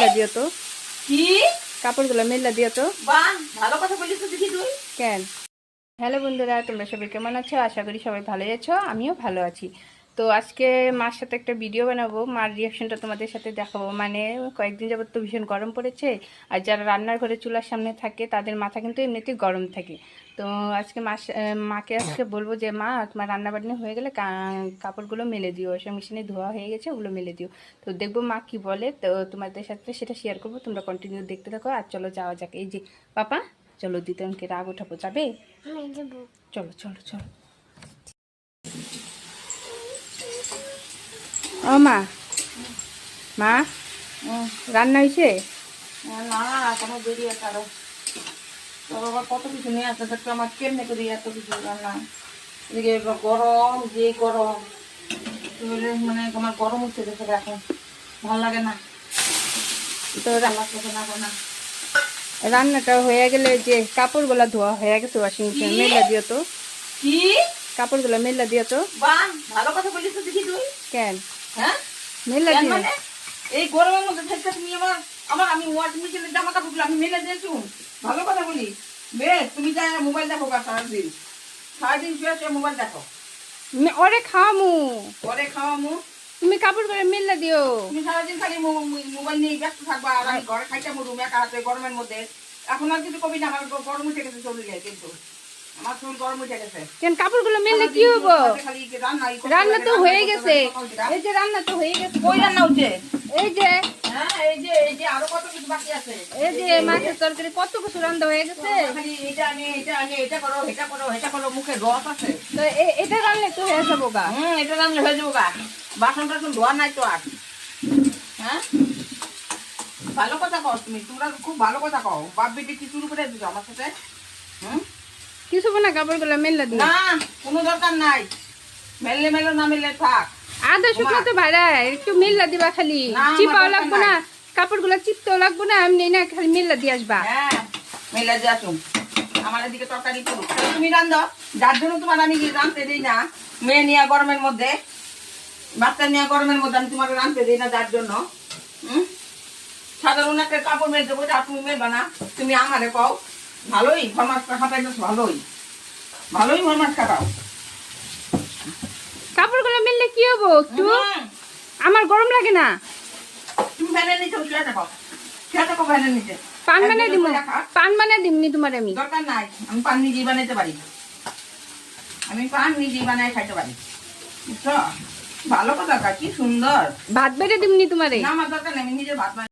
মেলা দিও তো। কি? কাপড়গুলো মেলা দিও তো। ভালো কথা বলিস তো দেখি তুই। কেন? হ্যালো বন্ধুরা তোমরা সবাই কেমন আছো? আশা করি সবাই ভালোই আছো আমিও ভালো আছি। তো আজকে মার সাথে একটা ভিডিও বানাবো। মার রিয়াকশনটা তোমাদের সাথে দেখাবো। মানে কয়েকদিন যাবত তো ভীষণ গরম পড়েছে। আর যারা রান্নার ঘরে চুলার সামনে থাকে তাদের মাথা কিন্তু এমনিতেই গরম থাকে। তো আজকে মা মাকে আজকে বলব যে মা তোমার রান্না বান্না হয়ে গেলে কাপড়গুলো মেলে দিও। ওসব মেশিনে ধোয়া হয়ে গেছে ওগুলো মেলে দিও। তো দেখব মা কি বলে। তো তোমাদের সাথে সেটা শেয়ার করব। তোমরা কন্টিনিউ দেখতে থাকো আর চলো যাওয়া যাক। এই যে পাপা চলো দিতে অঙ্কে রাগ ওঠাবো যাবে? চলো চলো চলো। ও মা মা রান্না হয়েছে? না তোর বাবা কত কিছু নিয়ে আসতে থাকতো আমার কেমনে করি এত কিছু রান্না? এদিকে গরম যে গরম। মানে আমার গরম উঠছে দেখে এখন ভালো লাগে না। তো রান্নাটা হয়ে গেলে যে কাপড়গুলো ধোয়া হয়ে গেছে ওয়াশিং মেশিনে মেলা দিও তো। কি? কাপড়গুলো মেলা দিও তো। ভালো কথা বলিস তো দেখি তুই। কেন? হ্যাঁ? মেলা দিও। মানে? এই গরমের মধ্যে থাকতে তুমি আমার আমার আমি ওয়াশিং মেশিনের জামা কাপড়গুলো আমি মেলে দিয়েছি। ভালো কথা তুমি যা মোবাইল দেখো সারাদিন। সারাদিন শুয়ে শুয়ে মোবাইল দেখো। ওরে খাওয়ামু ওরে খাওয়ামু। তুমি কাপড় করে মেলা দিও। তুমি সারাদিন খালি মোবাইল নিয়ে ব্যস্ত থাকবা আর আমি ঘরে খাইতাম রুমে একা গরমের মধ্যে। এখন আর কিছু কবি না আমার গরম উঠে গেছে যায় কিন্তু। কেন কাপড়গুলো মেললে কি হব? রান্না তো হয়ে গেছে। এই যে রান্না তো হয়ে গেছে। কই রান্না হচ্ছে? এই যে। এই মাছের তরকারি কত কিছু রান্না হয়ে গেছে। এটা তো রান্না তো হয়ে যাব গা। হুম এটা রান্না হয়ে যাব গা। বাসন টাসন ধোয়া নাই তো আর। হ্যাঁ? ভালো কথা কও তুমি তোমরা খুব ভালো কথা কও। বাপ বেটি কি শুরু করে দিছো আমার সাথে? হুম? কিছু না কাপড়গুলো মেলা দিও না কোনো দরকার নাই। মেললে মেলো না মেললে থাক। আদা শুকনো তো ভাড়া একটু মেলা দিবা খালি। চিপাও লাগবো না। কাপড়গুলো চিপতেও লাগবো না এমনি না খালি মেলা দিয়ে আসবা। হ্যাঁ মেলে যে আসুন। আমার এদিকে তরকারি করুক। তুমি রান্ধ। যার জন্য তোমার আমি রাঁধতে দিই না মেয়ে নিয়ে গরমের মধ্যে বাচ্চা নিয়ে গরমের মধ্যে আমি তোমাকে রাঁধতে দিই না যার জন্য। হুম? সাধারণ একটা কাপড় মেয়ে দেবো আর তুমি মেলবা না। তুমি আমারে কও। ভালোই ফরমাস খাটাই ভালোই। ভালোই ফরমাস খাটাও কাপড়গুলো মেললে কি হব একটু? আমার গরম লাগে না। তুমি ফ্যানের নিচে শুয়ে থাকো। শুয়ে থাকো ফ্যানের নিচে। পান বানিয়ে একদম দিব পান বানিয়ে দিমনি তোমার আমি। দরকার নাই। আমি পান নিজেই বানাইতে পারি। আমি পান নিজেই বানাই খাইতে পারি। বুঝছ? ভালো কথা কি সুন্দর। ভাত বেড়ে দিমনি তোমারে না আমার দরকার নেই। আমি নিজে ভাত বানাই